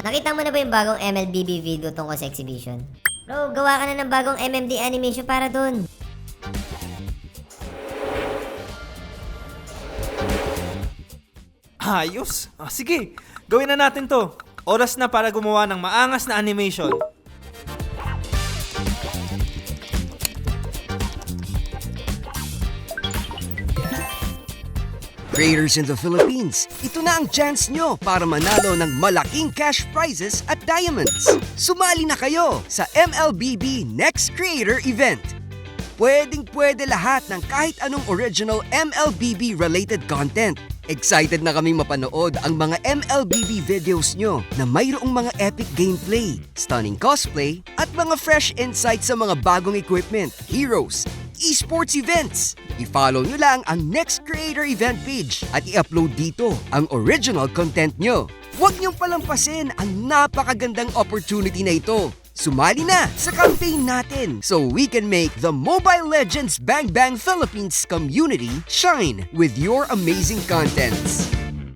Nakita mo na ba yung bagong MLBB video tungkol sa exhibition? Bro, gawa ka na ng bagong MMD animation para dun. Ayos. Ah, sige, gawin na natin to. Oras na para gumawa ng maangas na animation. Creators in the Philippines, ito na ang chance nyo para manalo ng malaking cash prizes at diamonds. Sumali na kayo sa MLBB Next Creator Event. Pwedeng pwede lahat ng kahit anong original MLBB related content. Excited na kaming mapanood ang mga MLBB videos nyo na mayroong mga epic gameplay, stunning cosplay, at mga fresh insights sa mga bagong equipment, heroes, esports events. I-follow nyo lang ang Next Creator Event page at i-upload dito ang original content nyo. Huwag niyong palampasin ang napakagandang opportunity na ito. Sumali na sa campaign natin so we can make the Mobile Legends Bang Bang Philippines community shine with your amazing contents.